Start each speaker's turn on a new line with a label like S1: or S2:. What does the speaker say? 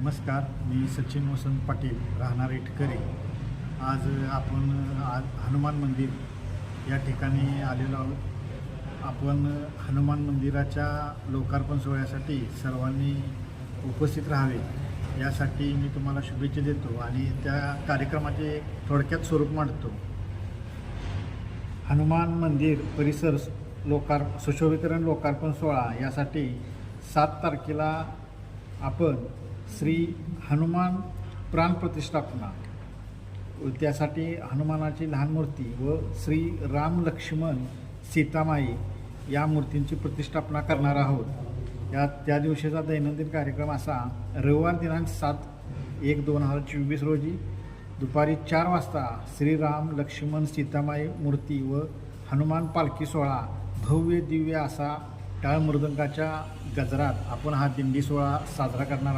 S1: नमस्कार मी सचिन वसंत पाटील राहणार इटकरे आज आपण आज हनुमान मंदिर या ठिकाणी आलेलो आहोत. आपण हनुमान मंदिराच्या लोकार्पण सोहळ्यासाठी सर्वांनी उपस्थित राहावे यासाठी मी तुम्हाला शुभेच्छा देतो आणि त्या कार्यक्रमाचे थोडक्यात स्वरूप मांडतो. हनुमान मंदिर परिसर लोकार सुशोभीकरण लोकार्पण सोहळा यासाठी सात तारखेला आपण श्री हनुमान प्राण प्रतिष्ठापना. त्यासाठी हनुमानाची लहान मूर्ती व श्री राम लक्ष्मण सीतामाई या मूर्तींची प्रतिष्ठापना करणार आहोत. या त्या दिवशीचा दैनंदिन कार्यक्रम असा रविवार दिनांक सात एक दोन हजार चोवीस रोजी दुपारी चार वाजता श्रीराम लक्ष्मण सीतामाई मूर्ती व हनुमान पालखी सोहळा भव्य दिव्य असा टाळ मृदंगाच्या गजरात आपण हा दिंडी सोहळा साजरा करणार